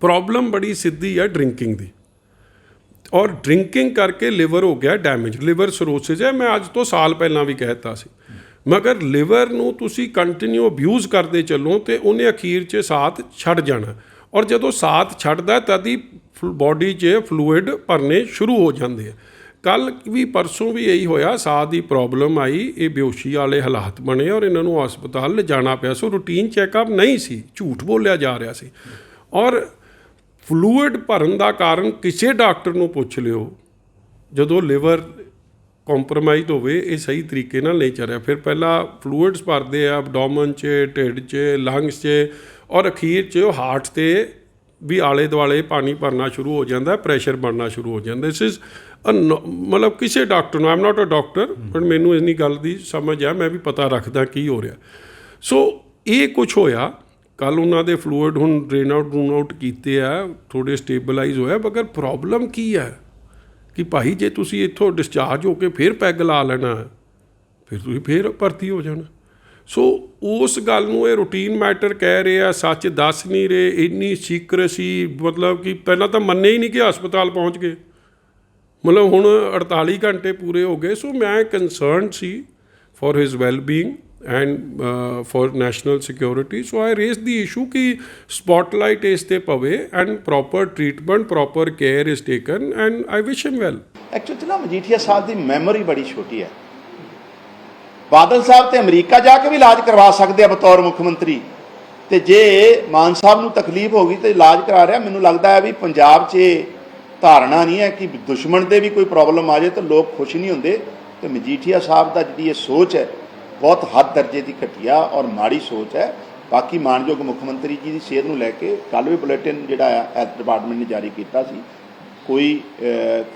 Problem ਬੜੀ ਸਿੱਧੀ ਹੈ ਡਰਿੰਕਿੰਗ ਦੀ। ਔਰ ਡਰਿੰਕਿੰਗ ਕਰਕੇ ਲਿਵਰ ਹੋ ਗਿਆ ਡੈਮੇਜ ਲਿਵਰ ਸਰੋਸਿਸ ਹੈ, ਮੈਂ ਅੱਜ ਤੋਂ ਸਾਲ ਪਹਿਲਾਂ ਵੀ ਕਹਿਤਾ ਸੀ। ਮਗਰ ਲਿਵਰ ਨੂੰ ਤੁਸੀਂ ਕੰਟੀਨਿਊ ਅਬਿਊਜ਼ ਕਰਦੇ ਚੱਲੋ ਤੇ ਉਹਨੇ ਅਖੀਰ 'ਚ ਸਾਥ ਛੱਡ ਜਾਣਾ। ਔਰ ਜਦੋਂ ਸਾਥ ਛੱਡਦਾ ਤਦ ਹੀ ਬਾਡੀ 'ਚ ਫਲੂਇਡ ਭਰਨੇ ਸ਼ੁਰੂ ਹੋ ਜਾਂਦੇ ਆ। ਕੱਲ ਵੀ ਪਰਸੋਂ ਵੀ ਇਹੀ ਹੋਇਆ, ਸਾਹ ਦੀ ਪ੍ਰੋਬਲਮ ਆਈ, ਇਹ ਬੇਹੋਸ਼ੀ ਵਾਲੇ ਹਾਲਾਤ ਬਣੇ ਔਰ ਇਹਨਾਂ ਨੂੰ ਹਸਪਤਾਲ ਲਿਜਾਣਾ ਪਿਆ। ਸੋ ਰੂਟੀਨ ਚੈੱਕਅਪ ਨਹੀਂ ਸੀ, ਝੂਠ ਬੋਲਿਆ ਜਾ ਰਿਹਾ ਸੀ। ਔਰ ਫਲੂਇਡ ਭਰਨ ਦਾ ਕਾਰਨ ਕਿਸੇ ਡਾਕਟਰ ਨੂੰ ਪੁੱਛ ਲਿਓ। ਜਦੋਂ ਲਿਵਰ ਕੰਪਰੋਮਾਈਜ਼ ਹੋਵੇ, ਇਹ ਸਹੀ ਤਰੀਕੇ ਨਾਲ ਨਹੀਂ ਚੱਲ ਰਿਹਾ। ਫਿਰ ਪਹਿਲਾਂ ਫਲੂਇਡਸ ਭਰਦੇ ਆ ਐਬਡੋਮਨ 'ਚ, ਢਿੱਡ 'ਚ ਲੰਗਸ 'ਚ ਔਰ ਅਖੀਰ 'ਚ ਹਾਰਟ ਤੇ ਵੀ ਆਲੇ ਦੁਆਲੇ ਪਾਣੀ ਭਰਨਾ ਸ਼ੁਰੂ ਹੋ ਜਾਂਦਾ ਪ੍ਰੈਸ਼ਰ ਬਣਨਾ ਸ਼ੁਰੂ ਹੋ ਜਾਂਦਾ। ਇਸ ਇਜ਼ ਮਤਲਬ ਕਿਸੇ ਡਾਕਟਰ ਨੂੰ ਆਮ ਨਾਟ ਅ ਡਾਕਟਰ ਪਰ ਮੈਨੂੰ ਇੰਨੀ ਗੱਲ ਦੀ ਸਮਝ ਆ, ਮੈਂ ਵੀ ਪਤਾ ਰੱਖਦਾ ਕੀ ਹੋ ਰਿਹਾ। ਸੋ ਇਹ ਕੁਝ ਹੋਇਆ। ਕੱਲ ਉਹਨਾਂ ਦੇ ਫਲੂਇਡ ਹੁਣ ਡਰੇਨ ਆਊਟ ਡਰੂਨ ਆਊਟ ਕੀਤੇ ਆ ਥੋੜੇ ਸਟੇਬਲਾਈਜ਼ ਹੋਇਆ, ਮਗਰ ਪ੍ਰੋਬਲਮ ਕੀ ਹੈ ਕਿ ਭਾਈ ਜੇ ਤੁਸੀਂ ਇੱਥੋਂ ਡਿਸਚਾਰਜ ਹੋ ਕੇ ਫਿਰ ਪੈਗ ਲਾ ਲੈਣਾ, ਫਿਰ ਤੁਸੀਂ ਫਿਰ ਭਰਤੀ ਹੋ ਜਾਣਾ। ਸੋ ਉਸ ਗੱਲ ਨੂੰ ਇਹ ਰੂਟੀਨ ਮੈਟਰ ਕਹਿ ਰਹੇ ਆ, ਸੱਚ ਦੱਸ ਨਹੀਂ ਰਹੇ, ਇੰਨੀ ਸੀਕ੍ਰੇਸੀ ਮਤਲਬ ਕਿ ਪਹਿਲਾਂ ਤਾਂ ਮੰਨੇ ਹੀ ਨਹੀਂ ਕਿ ਹਸਪਤਾਲ ਪਹੁੰਚ ਗਏ। ਮਤਲਬ ਹੁਣ 48 ਘੰਟੇ ਪੂਰੇ ਹੋ ਗਏ ਸੋ ਮੈਂ concerned C for his well being and for national security so I raise the issue ਕਿ ਸਪੌਟਲਾਈਟ ਇਸ ਤੇ ਪਵੇ and proper treatment proper care is taken and I wish him well actually ਨਾ ਮਜੀਠੀਆ ਸਾਹਿਬ ਦੀ ਮੈਮੋਰੀ ਬੜੀ ਛੋਟੀ ਹੈ ਬਾਦਲ ਸਾਹਿਬ ਤੇ ਅਮਰੀਕਾ ਜਾ ਕੇ ਵੀ ਇਲਾਜ ਕਰਵਾ ਸਕਦੇ ਆ ਬਤੌਰ ਮੁੱਖ ਮੰਤਰੀ ਤੇ ਜੇ ਮਾਨ ਸਾਹਿਬ ਨੂੰ ਤਕਲੀਫ ਹੋ ਗਈ ਤੇ ਇਲਾਜ ਕਰਾ ਰਿਹਾ ਮੈਨੂੰ ਲੱਗਦਾ ਹੈ ਵੀ ਪੰਜਾਬ 'ਚ ਇਹ ਧਾਰਨਾ ਨਹੀਂ ਹੈ ਕਿ ਦੁਸ਼ਮਣ ਦੇ ਵੀ ਕੋਈ ਪ੍ਰੋਬਲਮ ਆ ਜਾਏ ਤਾਂ ਲੋਕ ਖੁਸ਼ ਨਹੀਂ ਹੁੰਦੇ ਤੇ ਮਜੀਠੀਆ ਸਾਹਿਬ ਦਾ ਜਿਹੜੀ ਇਹ ਸੋਚ ਹੈ ਬਹੁਤ ਹੱਦ ਦਰਜੇ ਦੀ ਘਟੀਆ ਔਰ ਮਾੜੀ ਸੋਚ ਹੈ। ਬਾਕੀ ਮਾਨਯੋਗ ਮੁੱਖ ਮੰਤਰੀ ਜੀ ਦੀ ਸਿਹਤ ਨੂੰ ਲੈ ਕੇ ਕੱਲ੍ਹ ਵੀ ਬੁਲੇਟਿਨ ਜਿਹੜਾ ਆ ਹੈਲਥ ਡਿਪਾਰਟਮੈਂਟ ਨੇ ਜਾਰੀ ਕੀਤਾ ਸੀ। ਕੋਈ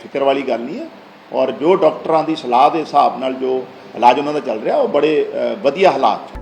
ਫਿਕਰ ਵਾਲੀ ਗੱਲ ਨਹੀਂ ਹੈ। ਔਰ ਜੋ ਡਾਕਟਰਾਂ ਦੀ ਸਲਾਹ ਦੇ ਹਿਸਾਬ ਨਾਲ ਜੋ ਇਲਾਜ ਉਹਨਾਂ ਦਾ ਚੱਲ ਰਿਹਾ, ਉਹ ਬੜੇ ਵਧੀਆ ਹਾਲਾਤ